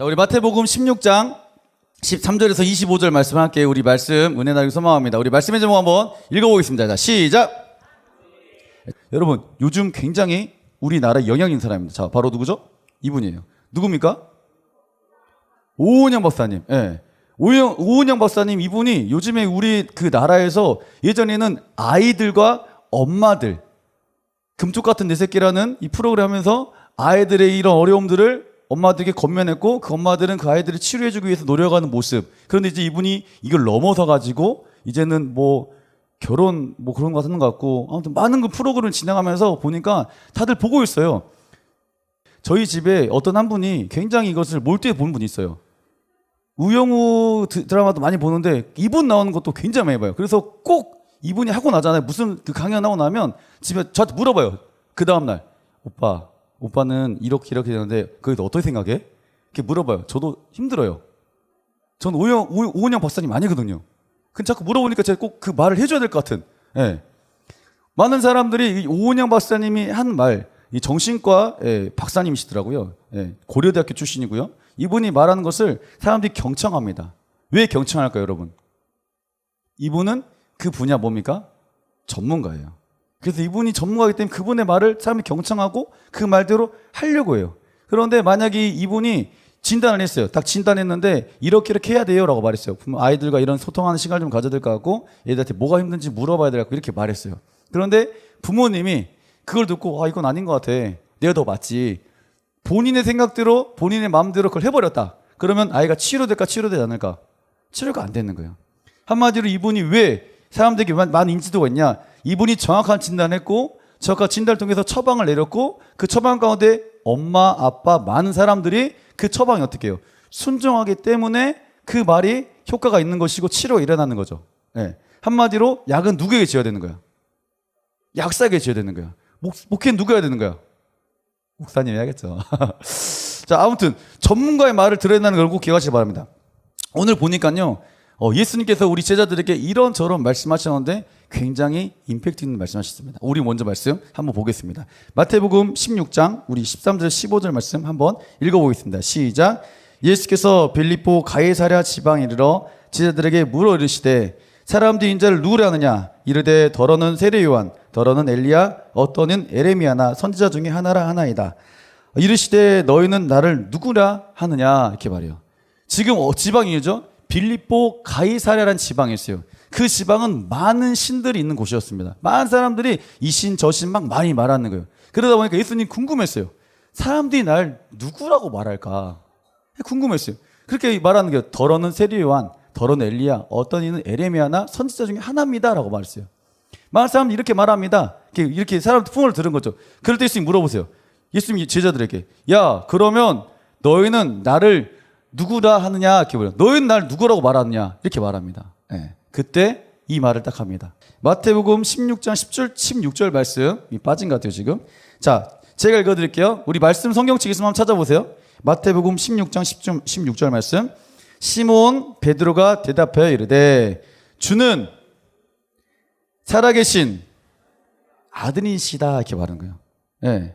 자, 우리 마태복음 16장 13절에서 25절 말씀할게요. 우리 말씀 은혜 나기 소망합니다. 우리 말씀의 제목 한번 읽어보겠습니다. 자, 시작. 여러분, 요즘 굉장히 우리나라에 영향 있는 사람입니다. 자, 바로 누구죠? 이분이에요. 누굽니까? 오은영 박사님. 예. 오은영, 오은영 박사님 이분이 요즘에 우리 그 나라에서 예전에는 아이들과 엄마들, 금쪽 같은 내 새끼라는 이 프로그램 하면서 아이들의 이런 어려움들을 엄마들에게 건면했고 그 엄마들은 그 아이들을 치료해주기 위해서 노력하는 모습. 그런데 이제 이분이 이걸 넘어서 가지고 이제는 뭐 결혼 뭐 그런 거 하는 것 같고 아무튼 많은 그 프로그램을 진행하면서 보니까 다들 보고 있어요. 저희 집에 어떤 한 분이 굉장히 이것을 몰두해 보는 분이 있어요. 우영우 드- 드라마도 많이 보는데 이분 나오는 것도 굉장히 많이 봐요. 그래서 꼭 이분이 하고 나잖아요. 무슨 그 강연 하고 나면 집에 저한테 물어봐요. 그 다음날 오빠, 오빠는 이렇게 이렇게 되는데 그게 어떻게 생각해? 이렇게 물어봐요. 저도 힘들어요. 전 오영, 오, 오은영 박사님 아니거든요. 근데 자꾸 물어보니까 제가 꼭 그 말을 해줘야 될 것 같은. 예. 많은 사람들이 이 오은영 박사님이 한 말, 이 정신과 예, 박사님이시더라고요. 예, 고려대학교 출신이고요. 이분이 말하는 것을 사람들이 경청합니다. 왜 경청할까요, 여러분? 이분은 그 분야 뭡니까? 전문가예요. 그래서 이분이 전문가이기 때문에 그분의 말을 사람이 경청하고 그 말대로 하려고 해요. 그런데 만약에 이분이 진단을 했어요. 딱 진단했는데 이렇게 이렇게 해야 돼요라고 말했어요. 아이들과 이런 소통하는 시간을 좀 가져야 될 것 같고 얘들한테 뭐가 힘든지 물어봐야 될 것 같고 이렇게 말했어요. 그런데 부모님이 그걸 듣고 아 이건 아닌 것 같아. 내가 더 맞지. 본인의 생각대로 본인의 마음대로 그걸 해버렸다. 그러면 아이가 치료될까 치료되지 않을까? 치료가 안 되는 거예요. 한마디로 이분이 왜 사람들에게 많- 많은 인지도가 있냐? 이분이 정확한 진단했고 정확한 진단을 통해서 처방을 내렸고 그 처방 가운데 엄마, 아빠, 많은 사람들이 그 처방이 어떻게 해요? 순종하기 때문에 그 말이 효과가 있는 것이고 치료가 일어나는 거죠. 예. 한마디로 약은 누구에게 지어야 되는 거야? 약사에게 지어야 되는 거야. 목, 목회는 누가 해야 되는 거야? 목사님이 해야겠죠. 자, 아무튼 전문가의 말을 들어야 된다는 걸 꼭 기억하시기 바랍니다. 오늘 보니까요, 어, 예수님께서 우리 제자들에게 이런저런 말씀하셨는데 굉장히 임팩트 있는 말씀하셨습니다. 우리 먼저 말씀 한번 보겠습니다. 마태복음 16장 우리 13절 15절 말씀 한번 읽어보겠습니다. 시작. 예수께서 빌립보 가이사랴 지방에 이르러 제자들에게 물어 이르시되 사람들이 인자를 누구라 하느냐 이르되 더러는 세례 요한 더러는 엘리야 어떠는 에레미야나 선지자 중에 하나라 하나이다. 이르시되 너희는 나를 누구라 하느냐 이렇게 말해요. 지금 어, 지방이죠. 빌립보 가이사랴라는 지방이 있어요. 그 지방은 많은 신들이 있는 곳이었습니다. 많은 사람들이 이 신 저 신 막 많이 말하는 거예요. 그러다 보니까 예수님 궁금했어요. 사람들이 날 누구라고 말할까? 궁금했어요. 그렇게 말하는 게 더러는 세리요한, 더러는 엘리야, 어떤 이는 에레미야나 선지자 중에 하나입니다라고 말했어요. 많은 사람들이 이렇게 말합니다. 이렇게, 이렇게 사람 풍을 들은 거죠. 그럴 때 예수님 물어보세요. 예수님이 제자들에게 야 그러면 너희는 나를 누구라 하느냐 이렇게 물어요. 너희는 나를 누구라고 말하느냐 이렇게 말합니다. 예. 그때 이 말을 딱 합니다. 마태복음 16장 10절 16절 말씀 이 빠진 것 같아요 지금. 자 제가 읽어드릴게요. 우리 말씀 성경책 있으면 한번 찾아보세요. 마태복음 16장 10절, 16절 말씀. 시몬 베드로가 대답하여 이르되 주는 살아계신 아들이시다 이렇게 말하는 거예요. 예.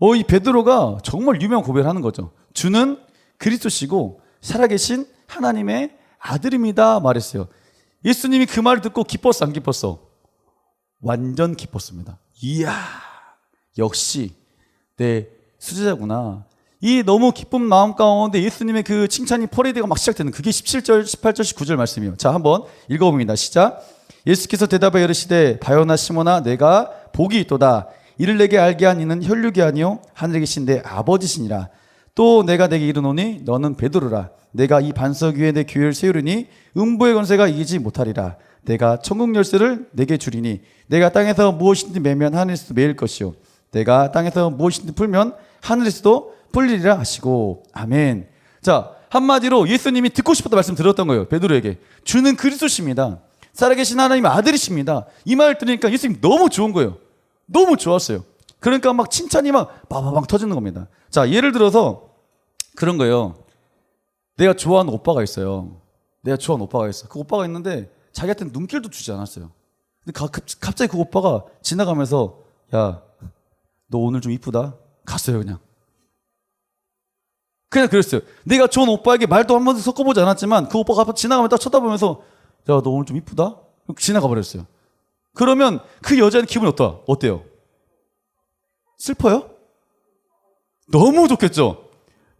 어, 이 베드로가 정말 유명 고백을 하는 거죠. 주는 그리스도시고 살아계신 하나님의 아들입니다 말했어요. 예수님이 그 말을 듣고 기뻤어 안 기뻤어? 완전 기뻤습니다. 이야 역시 내 수제자구나. 이 너무 기쁜 마음 가운데 예수님의 그 칭찬이 퍼레이드가 막 시작되는 그게 17절, 18절, 19절 말씀이에요. 자, 한번 읽어봅니다. 시작. 예수께서 대답하여 이르시되 바요나 시모나 내가 복이 있도다. 이를 내게 알게 한 이는 혈육이 아니요 하늘에 계신 내 아버지시니라. 또 내가 내게 이르노니 너는 베드로라. 내가 이 반석 위에 내 교회를 세우리니 음부의 권세가 이기지 못하리라. 내가 천국 열쇠를 내게 주리니 내가 땅에서 무엇이든지 매면 하늘에서도 매일 것이요 내가 땅에서 무엇이든지 풀면 하늘에서도 풀리리라 하시고 아멘. 자 한마디로 예수님이 듣고 싶었던 말씀 들었던 거예요 베드로에게 주는 그리스도십니다. 살아계신 하나님의 아들이십니다. 이 말을 들으니까 예수님 너무 좋은 거예요. 너무 좋았어요. 그러니까 막 칭찬이 막 바바방 터지는 겁니다. 자 예를 들어서 그런 거예요. 내가 좋아하는 오빠가 있어요. 내가 좋아하는 오빠가 있어. 그 오빠가 있는데 자기한테 눈길도 주지 않았어요. 근데 가- 갑- 갑자기 그 오빠가 지나가면서 야, 너 오늘 좀 이쁘다. 갔어요, 그냥. 그냥 그랬어요. 내가 좋은 오빠에게 말도 한 번도 섞어보지 않았지만 그 오빠가 지나가면 딱 쳐다보면서 야, 너 오늘 좀 이쁘다? 지나가 버렸어요. 그러면 그 여자는 기분이 어떠, 어때요? 슬퍼요? 너무 좋겠죠?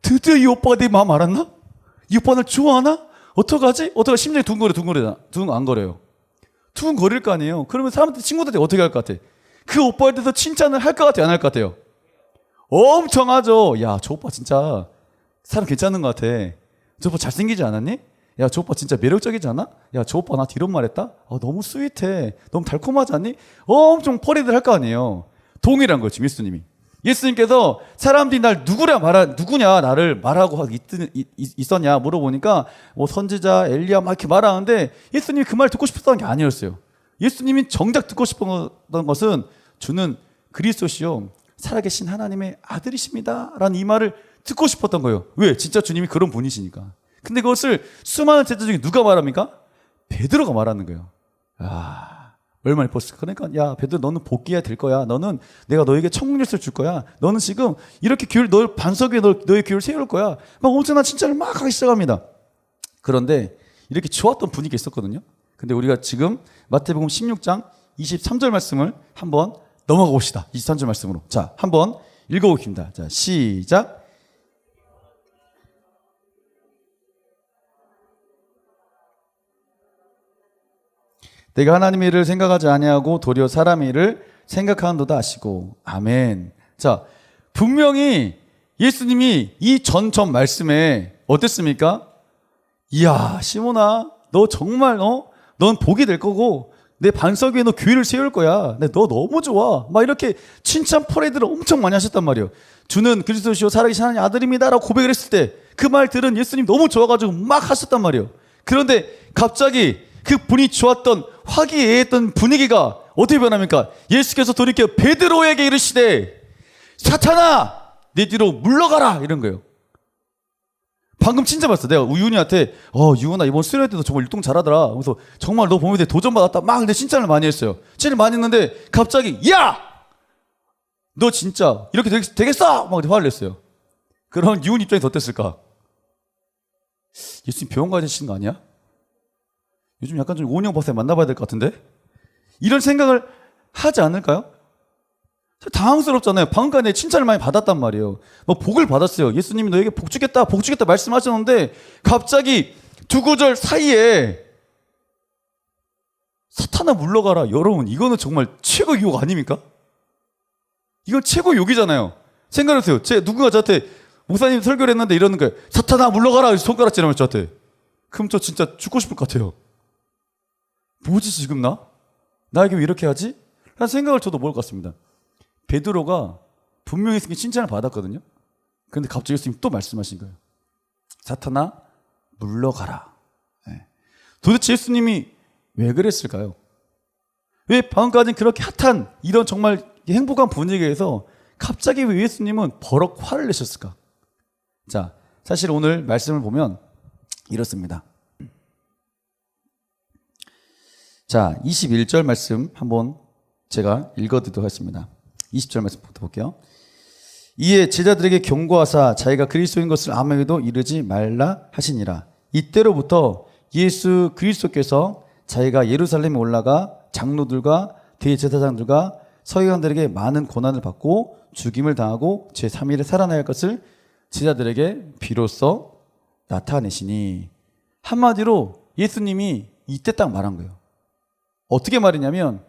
드디어 이 오빠가 내 마음 알았나? 이 오빠 날 좋아하나? 어떡하지? 어떡하 심장이 두근거려, 두근거려, 두근 안 거려요. 두근거릴 거 아니에요. 그러면 사람들, 친구들이 어떻게 할 것 같아? 그 오빠에 대해서 칭찬을 할 것 같아요? 안 할 것 같아요? 엄청 하죠. 야, 저 오빠 진짜 사람 괜찮은 것 같아. 저 오빠 잘생기지 않았니? 야, 저 오빠 진짜 매력적이지 않아? 야, 저 오빠 나 이런 말 했다? 아, 너무 스윗해. 너무 달콤하지 않니? 엄청 퍼리들 할거 아니에요. 동일한 거죠, 예수님이. 예수님께서 사람들이 날 누구냐 말하, 누구냐, 나를 말하고 있, 있, 있었냐 물어보니까 뭐 선지자, 엘리야 막 이렇게 말하는데 예수님이 그 말 듣고 싶었던 게 아니었어요. 예수님이 정작 듣고 싶었던 것은 주는 그리스도시요. 살아계신 하나님의 아들이십니다. 라는 이 말을 듣고 싶었던 거예요. 왜? 진짜 주님이 그런 분이시니까. 근데 그것을 수많은 제자 중에 누가 말합니까? 베드로가 말하는 거예요. 아, 얼마나 예뻤을까? 그러니까, 야, 베드로, 너는 복귀해야 될 거야. 너는 내가 너에게 청문일을 줄 거야. 너는 지금 이렇게 교회, 너 반석 위에 너, 너의 교회를 세울 거야. 막 엄청난 칭찬을 막 하기 시작합니다. 그런데 이렇게 좋았던 분위기가 있었거든요. 근데 우리가 지금 마태복음 16장 23절 말씀을 한번 넘어가 봅시다. 23절 말씀으로. 자, 한번 읽어보겠습니다. 자, 시작. 내가 하나님의 일을 생각하지 아니하고 도리어 사람의 일을 생각하는도다 하시고 아멘. 자, 분명히 예수님이 이 전전 말씀에 어땠습니까? 이야, 시몬아, 너 정말 어? 넌 복이 될 거고 내 반석 위에 너 교회를 세울 거야. 내너 너무 좋아. 막 이렇게 칭찬 퍼레이드를 엄청 많이 하셨단 말이에요. 주는 그리스도시요 살아계신 하나님 아들입니다라고 고백을 했을 때 그 말 들은 예수님 너무 좋아가지고 막 하셨단 말이에요. 그런데 갑자기 그 분이 좋았던 화기애애했던 분위기가 어떻게 변합니까? 예수께서 돌이켜 베드로에게 이르시되 사탄아 내 뒤로 물러가라 이런 거예요. 방금 칭찬받았어. 내가 우윤이한테 어 유은아 이번 수련회 때도 정말 율동 잘하더라. 그래서 정말 너 보면 돼 도전 받았다. 막 근데 칭찬을 많이 했어요. 칭찬을 많이 했는데 갑자기 야! 너 진짜 이렇게 되겠, 되겠어! 막 화를 냈어요. 그럼 유은 입장에서 어땠을까? 예수님 병원 되시는 거 아니야? 요즘 약간 좀 오은영 박사 만나봐야 될 것 같은데? 이런 생각을 하지 않을까요? 당황스럽잖아요. 방금까지 내 칭찬을 많이 받았단 말이에요. 뭐 복을 받았어요. 예수님이 너에게 복 주겠다, 복 주겠다 말씀하셨는데 갑자기 두 구절 사이에 사탄아 물러가라. 여러분, 이거는 정말 최고 욕 아닙니까? 이건 최고 욕이잖아요. 생각해보세요. 제 누군가 저한테 목사님 설교를 했는데 이러는 거예요. 사탄아 물러가라. 손가락질하면 저한테. 그럼 저 진짜 죽고 싶을 것 같아요. 뭐지 지금 나? 나에게 왜 이렇게 하지? 라는 생각을 저도 먹을 것 같습니다. 베드로가 분명히 칭찬을 받았거든요. 그런데 갑자기 예수님 또 말씀하신 거예요. 사탄아 물러가라. 네. 도대체 예수님이 왜 그랬을까요? 왜 방금까지는 그렇게 핫한 이런 정말 행복한 분위기에서 갑자기 왜 예수님은 버럭 화를 내셨을까? 자, 사실 오늘 말씀을 보면 이렇습니다. 자, 21절 말씀 한번 제가 읽어드리도록 하겠습니다. 20절 말씀부터 볼게요. 이에 제자들에게 경고하사 자기가 그리스도인 것을 아무에게도 이르지 말라 하시니라. 이때로부터 예수 그리스도께서 자기가 예루살렘에 올라가 장로들과 대제사장들과 서기관들에게 많은 고난을 받고 죽임을 당하고 제3일에 살아날 것을 제자들에게 비로소 나타내시니 한마디로 예수님이 이때 딱 말한 거예요. 어떻게 말이냐면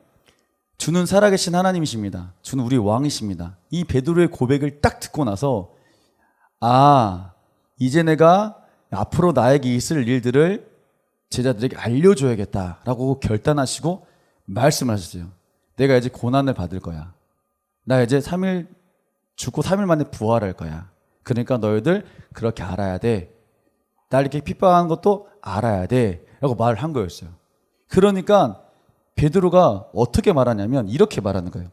주는 살아계신 하나님이십니다. 주는 우리 왕이십니다. 이 베드로의 고백을 딱 듣고 나서 아 이제 내가 앞으로 나에게 있을 일들을 제자들에게 알려줘야겠다라고 결단하시고 말씀하셨어요. 내가 이제 고난을 받을 거야. 나 이제 3일 죽고 3일 만에 부활할 거야. 그러니까 너희들 그렇게 알아야 돼. 날 이렇게 핍박하는 것도 알아야 돼. 라고 말을 한 거였어요. 그러니까 베드로가 어떻게 말하냐면 이렇게 말하는 거예요.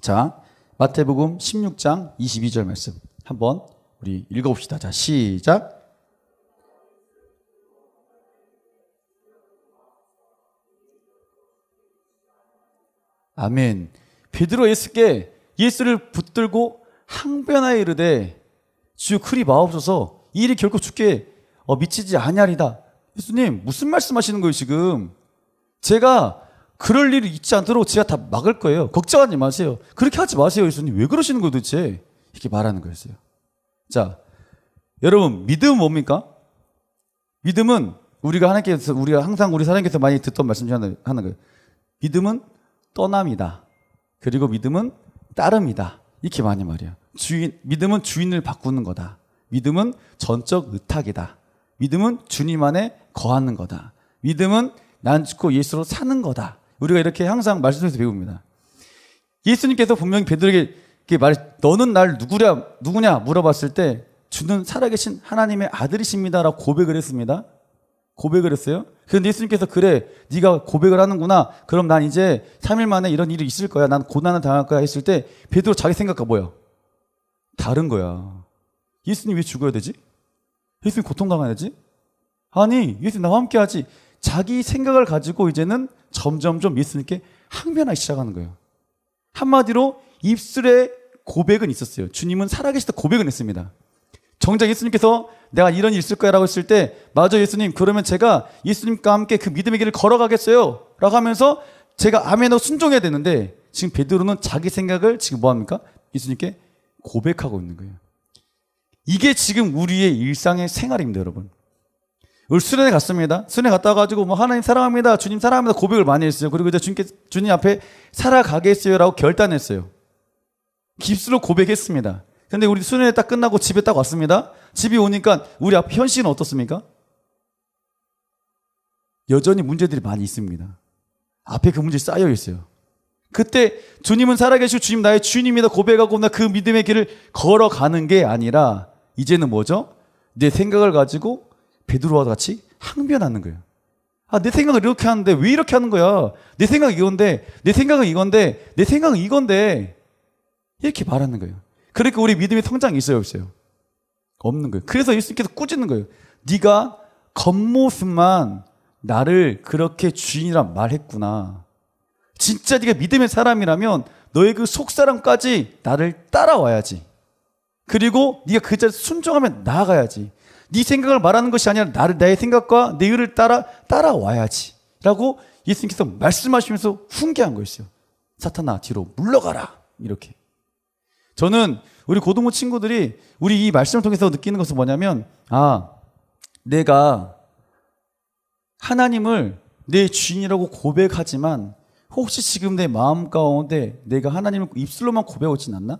자, 마태복음 16장 22절 말씀 한번 우리 읽어봅시다. 자, 시작. 아멘. 베드로 예수께 예수를 붙들고 항변하여 이르되 주여 그리 마옵소서 이 일이 결코 죽게 어, 미치지 아니하리다. 예수님 무슨 말씀하시는 거예요 지금? 제가 그럴 일이 있지 않도록 제가 다 막을 거예요. 걱정하지 마세요. 그렇게 하지 마세요 예수님. 왜 그러시는 거예요 도대체? 이렇게 말하는 거였어요. 자 여러분 믿음은 뭡니까? 믿음은 우리가 하나님께서 우리가 항상 우리 사람께서 많이 듣던 말씀 중에 하나- 하는 거예요. 믿음은 떠남이다. 그리고 믿음은 따름이다. 이렇게 많이 말해요. 주인 믿음은 주인을 바꾸는 거다. 믿음은 전적 의탁이다. 믿음은 주님 안에 거하는 거다. 믿음은 난 죽고 예수로 사는 거다. 우리가 이렇게 항상 말씀에서 배웁니다. 예수님께서 분명히 베드로에게 말, 너는 날 누구냐, 누구냐 물어봤을 때 주는 살아계신 하나님의 아들이십니다라고 고백을 했습니다. 고백을 했어요. 그런데 예수님께서 그래, 네가 고백을 하는구나. 그럼 난 이제 3일 만에 이런 일이 있을 거야. 난 고난을 당할 거야 했을 때 베드로 자기 생각과 뭐야? 다른 거야. 예수님 왜 죽어야 되지? 예수님 고통 당해야지? 아니, 예수님 나와 함께 하지. 자기 생각을 가지고 이제는 점점점 예수님께 항변하기 시작하는 거예요. 한마디로 입술에 고백은 있었어요. 주님은 살아계시다 고백은 했습니다. 정작 예수님께서 내가 이런 일 있을 거야 라고 했을 때, 맞아 예수님, 그러면 제가 예수님과 함께 그 믿음의 길을 걸어가겠어요. 라고 하면서 제가 아멘하고 순종해야 되는데, 지금 베드로는 자기 생각을 지금 뭐 합니까? 예수님께 고백하고 있는 거예요. 이게 지금 우리의 일상의 생활입니다, 여러분. 수련회 갔습니다. 수련회 갔다 와가지고 뭐 하나님 사랑합니다. 주님 사랑합니다. 고백을 많이 했어요. 그리고 이제 주님께, 주님 앞에 살아가겠어요. 라고 결단했어요. 깁스로 고백했습니다. 근데 우리 수련회 딱 끝나고 집에 딱 왔습니다. 집에 오니까 우리 앞 현실은 어떻습니까? 여전히 문제들이 많이 있습니다. 앞에 그 문제 쌓여 있어요. 그때 주님은 살아계시고 주님 나의 주님이다 고백하고 나 그 믿음의 길을 걸어가는 게 아니라 이제는 뭐죠? 내 생각을 가지고 베드로와 같이 항변하는 거예요. 아, 내 생각을 이렇게 하는데 왜 이렇게 하는 거야? 내 생각은 이건데, 내 생각은 이건데, 내 생각은 이건데, 이렇게 말하는 거예요. 그러니까 우리 믿음의 성장이 있어요, 없어요? 없는 거예요. 그래서 예수님께서 꾸짖는 거예요. 네가 겉모습만 나를 그렇게 주인이라 말했구나. 진짜 네가 믿음의 사람이라면 너의 그 속사람까지 나를 따라와야지. 그리고 네가 그 자리에 순종하면 나아가야지. 네 생각을 말하는 것이 아니라 나를 나의 생각과 내 의를 따라 따라와야지.라고 예수님께서 말씀하시면서 훈계한 거였어요. 사탄아 뒤로 물러가라 이렇게. 저는 우리 고등부 친구들이 우리 이 말씀을 통해서 느끼는 것은 뭐냐면 아 내가 하나님을 내 주인이라고 고백하지만 혹시 지금 내 마음 가운데 내가 하나님을 입술로만 고백하고 있진 않나?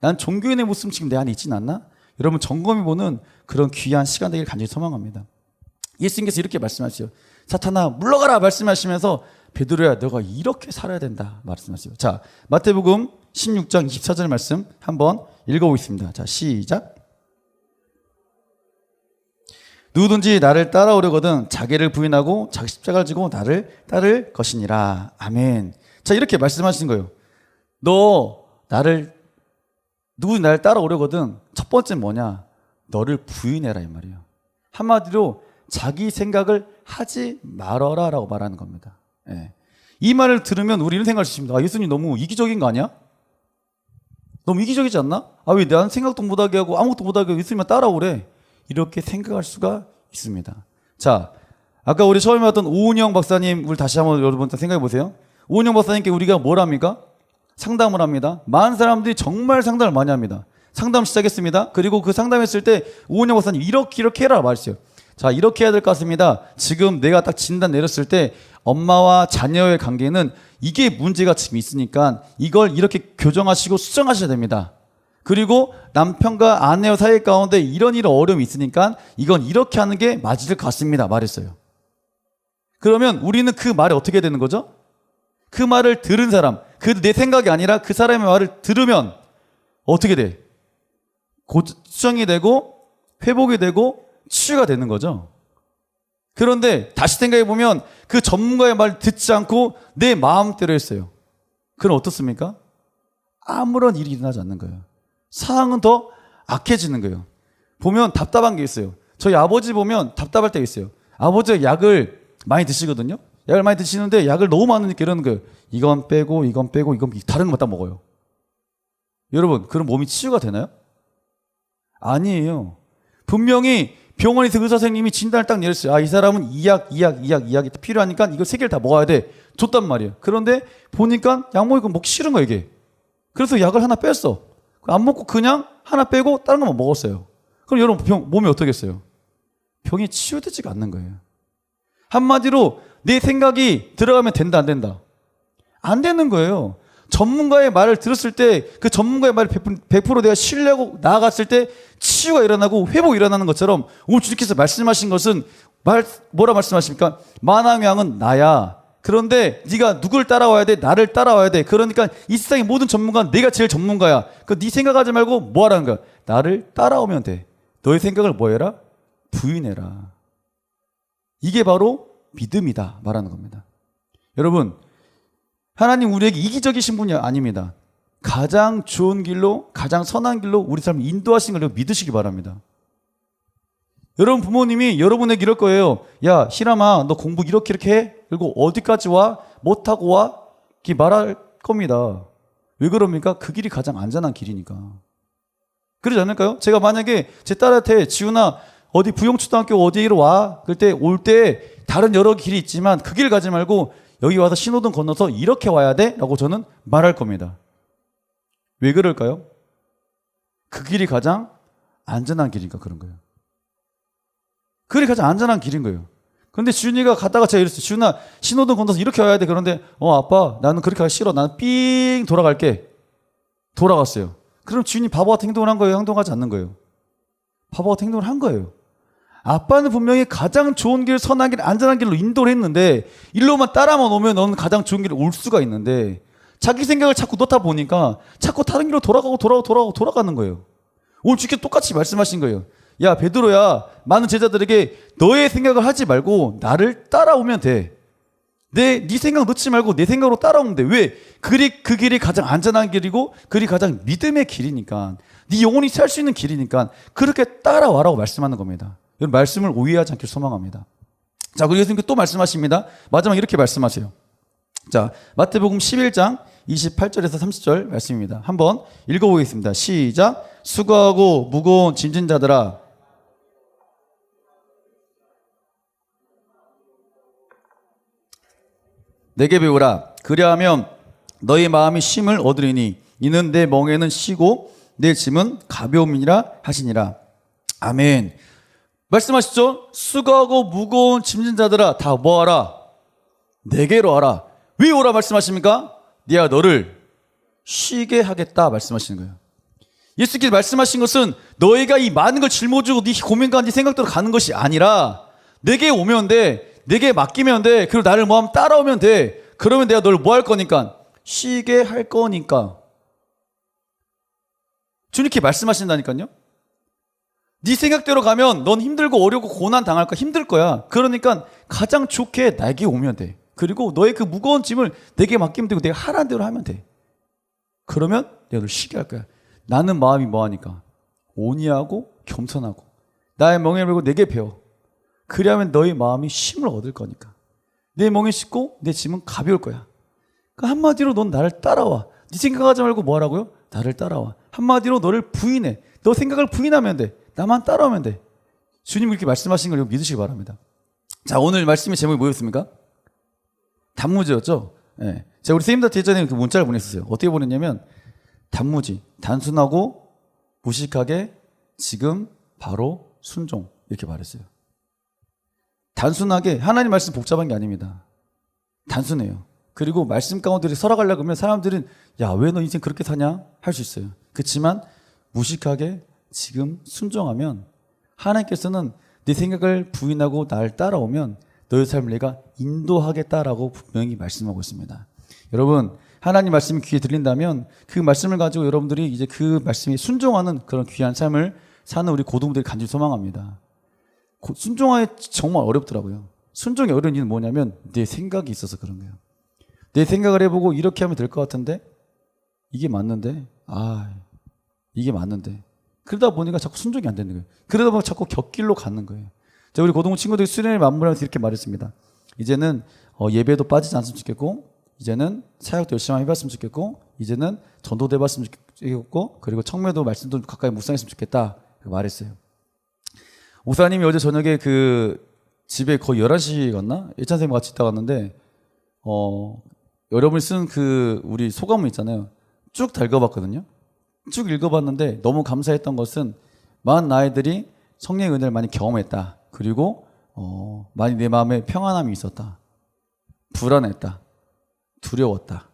난 종교인의 모습 지금 내 안에 있진 않나? 여러분 점검해 보는 그런 귀한 시간 되길 간절히 소망합니다. 예수님께서 이렇게 말씀하시요. 사탄아 물러가라 말씀하시면서 베드로야 너가 이렇게 살아야 된다 말씀하시요. 자 마태복음 16장 24절 말씀 한번 읽어보겠습니다. 자 시작. 누구든지 나를 따라오려거든 자기를 부인하고 자기 십자가를 지고 나를 따를 것이니라. 아멘. 자 이렇게 말씀하시는 거예요. 너 나를 누구 나를 따라오려거든 첫 번째 뭐냐? 너를 부인해라 이 말이에요. 한마디로 자기 생각을 하지 말아라라고 말하는 겁니다. 예. 이 말을 들으면 우리는 생각할 수 있습니다. 아, 예수님 너무 이기적인 거 아니야? 너무 이기적이지 않나? 아, 왜 나는 생각도 못하게 하고 아무것도 못하게 하고 예수님만 따라오래? 이렇게 생각할 수가 있습니다. 자, 아까 우리 처음에 봤던 오은영 박사님, 우리 다시 한번 여러분 생각해 보세요. 오은영 박사님께 우리가 뭘 합니까? 상담을 합니다. 많은 사람들이 정말 상담을 많이 합니다. 상담 시작했습니다. 그리고 그 상담했을 때 오은영 박사님 이렇게 이렇게 해라 말했어요. 자 이렇게 해야 될 것 같습니다. 지금 내가 딱 진단 내렸을 때 엄마와 자녀의 관계는 이게 문제가 지금 있으니까 이걸 이렇게 교정하시고 수정하셔야 됩니다. 그리고 남편과 아내와 사이 가운데 이런 이런 어려움이 있으니까 이건 이렇게 하는 게 맞을 것 같습니다. 말했어요. 그러면 우리는 그 말이 어떻게 되는 거죠? 그 말을 들은 사람, 그 내 생각이 아니라 그 사람의 말을 들으면 어떻게 돼? 고정이 되고 회복이 되고 치유가 되는 거죠. 그런데 다시 생각해 보면 그 전문가의 말 듣지 않고 내 마음대로 했어요. 그럼 어떻습니까? 아무런 일이 일어나지 않는 거예요. 상황은 더 악해지는 거예요. 보면 답답한 게 있어요. 저희 아버지 보면 답답할 때가 있어요. 아버지가 약을 많이 드시거든요. 약을 많이 드시는데 약을 너무 많으니까 이러는 거예요. 이건 빼고 이건 빼고 이건 다른 것만 다 먹어요. 여러분, 그럼 몸이 치유가 되나요? 아니에요. 분명히 병원에서 의사 선생님이 진단을 딱 내렸어요. 아, 이 사람은 이 약, 이 약, 이 약, 이 약이 필요하니까 이거 세 개를 다 먹어야 돼. 줬단 말이에요. 그런데 보니까 약 먹으니까 먹기 싫은 거야, 이게. 그래서 약을 하나 뺐어. 안 먹고 그냥 하나 빼고 다른 것만 먹었어요. 그럼 여러분 병, 몸이 어떻겠어요? 병이 치유되지가 않는 거예요. 한마디로 내 생각이 들어가면 된다, 안 된다? 안 되는 거예요. 전문가의 말을 들었을 때 그 전문가의 말을 100%, 100% 내가 신뢰하고 나아갔을 때 치유가 일어나고 회복이 일어나는 것처럼 오늘 주님께서 말씀하신 것은 말 뭐라 말씀하십니까? 만왕양은 나야. 그런데 네가 누굴 따라와야 돼? 나를 따라와야 돼. 그러니까 이 세상의 모든 전문가는 내가 제일 전문가야. 그네 생각하지 말고 뭐 하라는 거야? 나를 따라오면 돼. 너의 생각을 뭐 해라? 부인해라. 이게 바로 믿음이다 말하는 겁니다. 여러분 하나님 우리에게 이기적이신 분이 아닙니다. 가장 좋은 길로, 가장 선한 길로 우리 삶을 인도하신 걸 믿으시기 바랍니다. 여러분 부모님이 여러분에게 이럴 거예요. 야, 희람아, 너 공부 이렇게 이렇게 해? 그리고 어디까지 와? 못하고 와? 이렇게 말할 겁니다. 왜 그럽니까? 그 길이 가장 안전한 길이니까. 그러지 않을까요? 제가 만약에 제 딸한테 지훈아, 어디 부영초등학교 어디로 와? 그때 올 때 다른 여러 길이 있지만 그 길 가지 말고 여기 와서 신호등 건너서 이렇게 와야 돼? 라고 저는 말할 겁니다. 왜 그럴까요? 그 길이 가장 안전한 길이니까 그런 거예요. 그 길이 가장 안전한 길인 거예요. 근데 지훈이가 가다가 제가 이랬어요. 지훈아, 신호등 건너서 이렇게 와야 돼. 그런데, 어, 아빠, 나는 그렇게 하기 싫어. 나는 삥 돌아갈게. 돌아갔어요. 그럼 지훈이 바보 같은 행동을 한 거예요? 행동하지 않는 거예요? 바보 같은 행동을 한 거예요. 아빠는 분명히 가장 좋은 길, 선한 길, 안전한 길로 인도를 했는데 일로만 따라만 오면 너는 가장 좋은 길을 올 수가 있는데 자기 생각을 자꾸 넣다 보니까 자꾸 다른 길로 돌아가고 돌아가고 돌아가고 돌아가는 거예요. 오늘 주께 똑같이 말씀하신 거예요. 야 베드로야 많은 제자들에게 너의 생각을 하지 말고 나를 따라오면 돼. 내 네 생각 넣지 말고 내 생각으로 따라오면 돼. 왜? 그 길이 그 길이 가장 안전한 길이고 그 길이 가장 믿음의 길이니까 네 영혼이 살 수 있는 길이니까 그렇게 따라와라고 말씀하는 겁니다. 여러분 말씀을 오해하지 않길 소망합니다. 자, 그리고 예수님께 또 말씀하십니다. 마지막 이렇게 말씀하세요. 자, 마태복음 11장 28절에서 30절 말씀입니다. 한번 읽어보겠습니다. 시작. 수고하고 무거운 짐진 자들아. 내게 배우라. 그리하면 너희 마음이 쉼을 얻으리니 이는 내 멍에는 쉬고 내 짐은 가벼움이니라 하시니라. 아멘. 말씀하시죠? 수고하고 무거운 짐진 자들아 다 뭐하라? 내게로 와라. 왜 오라 말씀하십니까? 내가 너를 쉬게 하겠다 말씀하시는 거예요. 예수께서 말씀하신 것은 너희가 이 많은 걸 짊어지고 네 고민과 네 생각대로 가는 것이 아니라 내게 오면 돼. 내게 맡기면 돼. 그리고 나를 뭐하면 따라오면 돼. 그러면 내가 너를 뭐 할 거니까? 쉬게 할 거니까. 주님께 말씀하신다니까요. 네 생각대로 가면 넌 힘들고 어렵고 고난 당할 거 힘들 거야. 그러니까 가장 좋게 나에게 오면 돼. 그리고 너의 그 무거운 짐을 내게 맡기면 되고 내가 하라는 대로 하면 돼. 그러면 내가 널 쉬게 할 거야. 나는 마음이 뭐하니까 온이하고 겸손하고 나의 멍에를 메고 내게 배워. 그리하면 너의 마음이 쉼을 얻을 거니까. 내 멍에 씻고 내 짐은 가벼울 거야. 그 한마디로 넌 나를 따라와. 네 생각하지 말고 뭐 하라고요? 나를 따라와. 한마디로 너를 부인해. 너 생각을 부인하면 돼. 나만 따라오면 돼. 주님 그렇게 말씀하신 걸 믿으시기 바랍니다. 자, 오늘 말씀의 제목이 뭐였습니까? 단무지였죠? 예. 네. 제가 우리 선생님한테 예전에 그 문자를 보냈었어요. 어떻게 보냈냐면, 단무지. 단순하고 무식하게 지금 바로 순종. 이렇게 말했어요. 단순하게, 하나님 말씀 복잡한 게 아닙니다. 단순해요. 그리고 말씀 가운데 설아가려고 하면 사람들은, 야, 왜 너 인생 그렇게 사냐? 할 수 있어요. 그렇지만, 무식하게 지금 순종하면 하나님께서는 네 생각을 부인하고 날 따라오면 너의 삶을 내가 인도하겠다라고 분명히 말씀하고 있습니다. 여러분, 하나님 말씀이 귀에 들린다면 그 말씀을 가지고 여러분들이 이제 그 말씀에 순종하는 그런 귀한 삶을 사는 우리 고등들이 간절히 소망합니다. 순종하기 정말 어렵더라고요. 순종이 어려운 이유는 뭐냐면 내 생각이 있어서 그런 거예요. 내 생각을 해보고 이렇게 하면 될 것 같은데 이게 맞는데 아 이게 맞는데 그러다 보니까 자꾸 순종이 안 되는 거예요. 그러다 보면 자꾸 격길로 가는 거예요. 자, 우리 고등부 친구들이 수련을 마무리하면서 이렇게 말했습니다. 이제는 어, 예배도 빠지지 않으면 좋겠고, 이제는 사역도 열심히 해봤으면 좋겠고, 이제는 전도도 해봤으면 좋겠고, 그리고 청매도 말씀도 가까이 묵상했으면 좋겠다. 말했어요. 오사님이 어제 저녁에 그 집에 거의 11시 갔나? 예찬 쌤과 같이 있다 갔는데 어 여러분이 쓴 그 우리 소감문 있잖아요. 쭉 달궈봤거든요. 쭉 읽어봤는데 너무 감사했던 것은 많은 아이들이 성령의 은혜를 많이 경험했다. 그리고 어, 많이 내 마음에 평안함이 있었다. 불안했다. 두려웠다.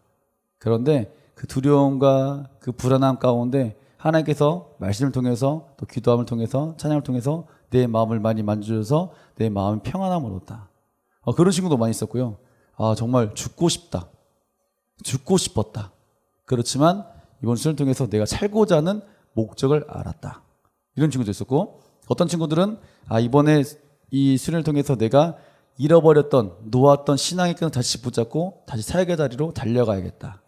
그런데 그 두려움과 그 불안함 가운데 하나님께서 말씀을 통해서 또 기도함을 통해서 찬양을 통해서 내 마음을 많이 만져줘서 내 마음이 평안함을 얻었다. 어, 그런 친구도 많이 있었고요. 아 정말 죽고 싶다. 죽고 싶었다. 그렇지만 이번 수련을 통해서 내가 살고자 하는 목적을 알았다. 이런 친구도 있었고 어떤 친구들은 아 이번에 이 수련을 통해서 내가 잃어버렸던 놓았던 신앙의 끈을 다시 붙잡고 다시 사역의 다리로 달려가야겠다.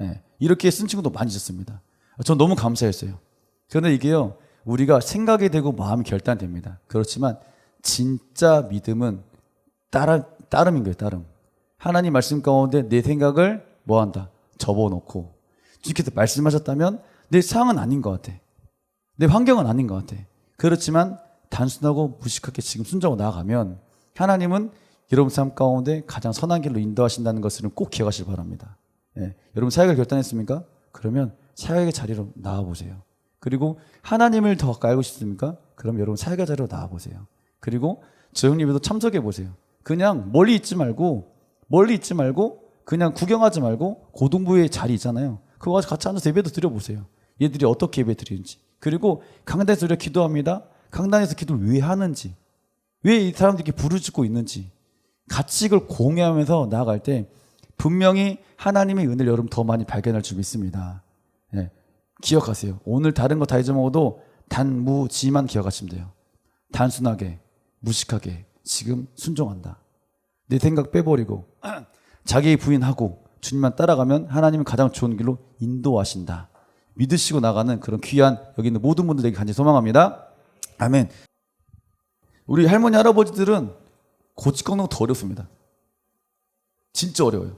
예, 이렇게 쓴 친구도 많이 있었습니다. 전 너무 감사했어요. 그런데 이게요 우리가 생각이 되고 마음이 결단됩니다. 그렇지만 진짜 믿음은 따름, 따름인 거예요. 따름. 하나님 말씀 가운데 내 생각을 뭐 한다? 접어놓고 주께서 말씀하셨다면 내 상황은 아닌 것 같아. 내 환경은 아닌 것 같아. 그렇지만 단순하고 무식하게 지금 순종하고 나아가면 하나님은 여러분 삶 가운데 가장 선한 길로 인도하신다는 것을 꼭 기억하시기 바랍니다. 예, 여러분 사역을 결단했습니까? 그러면 사역의 자리로 나와보세요. 그리고 하나님을 더 알고 싶습니까? 그럼 여러분 사역의 자리로 나와보세요. 그리고 저 형님에도 참석해보세요. 그냥 멀리 있지 말고 멀리 있지 말고 그냥 구경하지 말고 고등부의 자리 있잖아요. 그거 가서 같이 앉아서 예배도 드려보세요. 얘들이 어떻게 예배 드리는지. 그리고 강단에서 우리가 기도합니다. 강단에서 기도를 왜 하는지. 왜 이 사람들이 부르짖고 있는지. 같이 이걸 공유하면서 나아갈 때 분명히 하나님의 은혜를 여러분 더 많이 발견할 줄 믿습니다. 예. 기억하세요. 오늘 다른 거 다 잊어먹어도 단무지만 기억하시면 돼요. 단순하게, 무식하게, 지금 순종한다. 내 생각 빼버리고, 자기 부인하고, 주님만 따라가면 하나님은 가장 좋은 길로 인도하신다. 믿으시고 나가는 그런 귀한 여기 있는 모든 분들에게 간절히 소망합니다. 아멘. 우리 할머니, 할아버지들은 고집 꺾는 거 더 어렵습니다. 진짜 어려워요.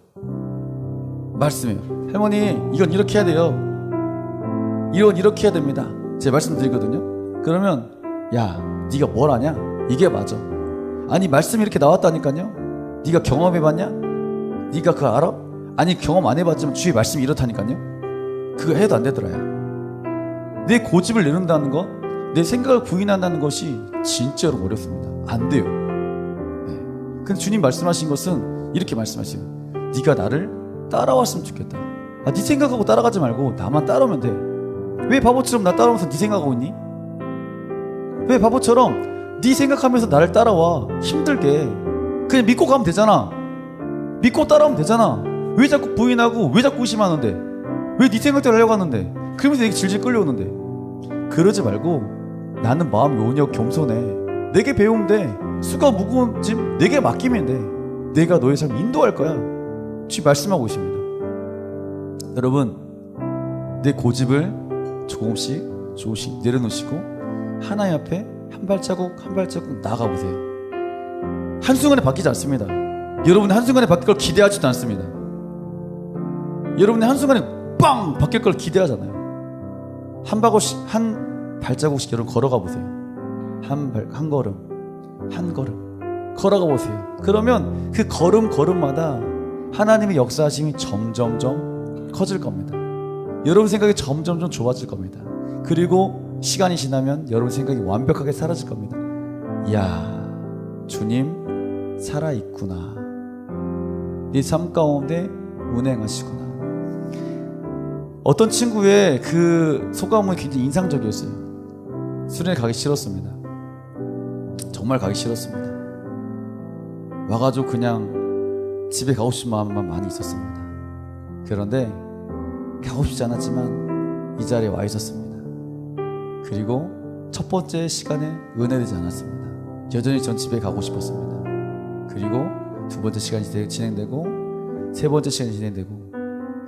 말씀해요. 할머니, 이건 이렇게 해야 돼요. 이건 이렇게 해야 됩니다. 제가 말씀 드리거든요. 그러면 야, 네가 뭘 아냐? 이게 맞아. 아니 말씀이 이렇게 나왔다니까요. 네가 경험해봤냐? 네가 그거 알아? 아니 경험 안 해봤지만 주의 말씀이 이렇다니까요. 그거 해도 안 되더라요. 내 고집을 내는다는 거, 내 생각을 부인한다는 것이 진짜로 어렵습니다. 안 돼요. 네. 근데 주님 말씀하신 것은 이렇게 말씀하세요. 네가 나를 따라왔으면 좋겠다. 아, 네 생각하고 따라가지 말고 나만 따라오면 돼. 왜 바보처럼 나 따라오면서 네 생각하고 있니? 왜 바보처럼 네 생각하면서 나를 따라와 힘들게 그냥 믿고 가면 되잖아 믿고 따라오면 되잖아 왜 자꾸 부인하고 왜 자꾸 의심하는데? 왜 네 생각대로 하려고 하는데? 그러면서 내게 질질 끌려오는데? 그러지 말고 나는 마음이 온역 겸손해. 내게 배우면 돼. 수가 무거운 짐 내게 맡기면 돼. 내가 너의 삶 인도할 거야. 주 말씀하고 있습니다. 여러분 내 고집을 조금씩 조금씩 내려놓으시고 하나님 앞에 한 발자국 한 발자국 나가 보세요. 한순간에 바뀌지 않습니다. 여러분이 한순간에 바뀔 걸 기대하지도 않습니다. 여러분이 한순간에 빵 바뀔 걸 기대하잖아요. 한 바구씩 한 발자국씩 여러분 걸어가 보세요. 한 발 한 걸음 한 걸음 걸어가 보세요. 그러면 그 걸음 걸음마다 하나님의 역사하심이 점점점 커질 겁니다. 여러분 생각이 점점점 좋아질 겁니다. 그리고 시간이 지나면 여러분 생각이 완벽하게 사라질 겁니다. 이야, 주님 살아있구나. 네 삶 가운데 운행하시구나. 어떤 친구의 그 소감은 굉장히 인상적이었어요. 수련회 가기 싫었습니다. 정말 가기 싫었습니다. 와가지고 그냥 집에 가고 싶은 마음만 많이 있었습니다. 그런데 가고 싶지 않았지만 이 자리에 와 있었습니다. 그리고 첫 번째 시간에 은혜되지 않았습니다. 여전히 전 집에 가고 싶었습니다. 그리고 두 번째 시간이 진행되고 세 번째 시간이 진행되고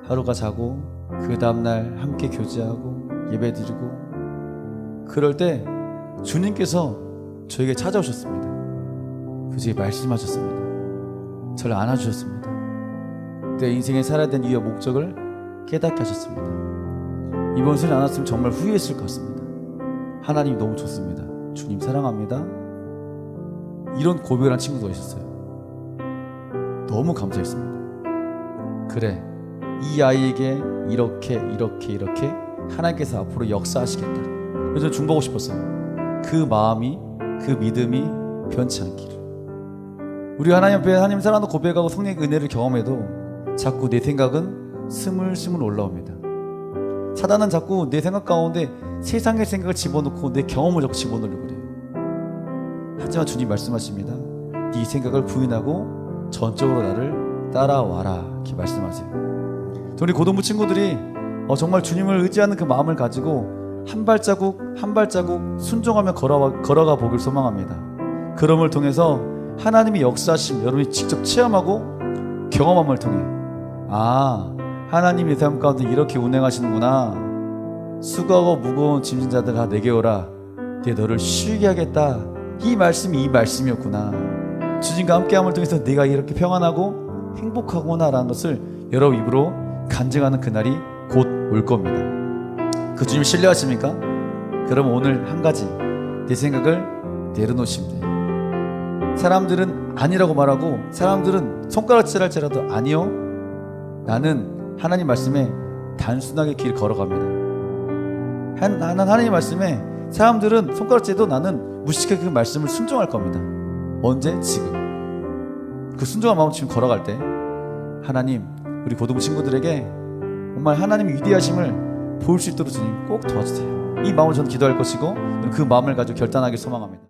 하루가 자고 그 다음날 함께 교제하고 예배 드리고 그럴 때 주님께서 저에게 찾아오셨습니다. 그저에 말씀하셨습니다. 저를 안아주셨습니다. 내 인생에 살아야 되는 이유와 목적을 깨닫게 하셨습니다. 이번 수련 안 왔으면 정말 후회했을 것 같습니다. 하나님 너무 좋습니다. 주님 사랑합니다. 이런 고백을 한 친구가 있었어요. 너무 감사했습니다. 그래, 이 아이에게 이렇게 이렇게 이렇게 하나님께서 앞으로 역사하시겠다. 그래서 중보하고 싶었어요. 그 마음이 그 믿음이 변치 않기를. 우리 하나님 앞에 하나님 사랑하는 고백하고 성령의 은혜를 경험해도 자꾸 내 생각은 스물스물 올라옵니다. 사단은 자꾸 내 생각 가운데 세상의 생각을 집어넣고 내 경험을 자꾸 집어넣으려고 그래요. 하지만 주님 말씀하십니다. 네 생각을 부인하고 전적으로 나를 따라와라. 이렇게 말씀하세요. 우리 고등부 친구들이 어, 정말 주님을 의지하는 그 마음을 가지고 한 발자국 한 발자국 순종하며 걸어가, 걸어가 보길 소망합니다. 그럼을 통해서 하나님의 역사심 여러분이 직접 체험하고 경험함을 통해 아 하나님의 삶 가운데 이렇게 운행하시는구나. 수고하고 무거운 짐진 자들 다 내게 오라. 내 너를 쉬게 하겠다. 이 말씀이 이 말씀이었구나. 주님과 함께함을 통해서 내가 이렇게 평안하고 행복하구나라는 것을 여러분 입으로 간증하는 그날이 곧 올 겁니다. 그 주님 신뢰하십니까? 그럼 오늘 한 가지 내 생각을 내려놓으시면 돼요. 사람들은 아니라고 말하고 사람들은 손가락질 할지라도 아니요? 나는 하나님 말씀에 단순하게 길 걸어갑니다. 한- 나는 하나님 말씀에 사람들은 손가락질도 나는 무식하게 그 말씀을 순종할 겁니다. 언제? 지금. 그 순종한 마음 지금 걸어갈 때 하나님 우리 고등 친구들에게 정말 하나님의 위대하심을 볼 수 있도록 주님 꼭 도와주세요. 이 마음을 저는 기도할 것이고 그 마음을 가지고 결단하길 소망합니다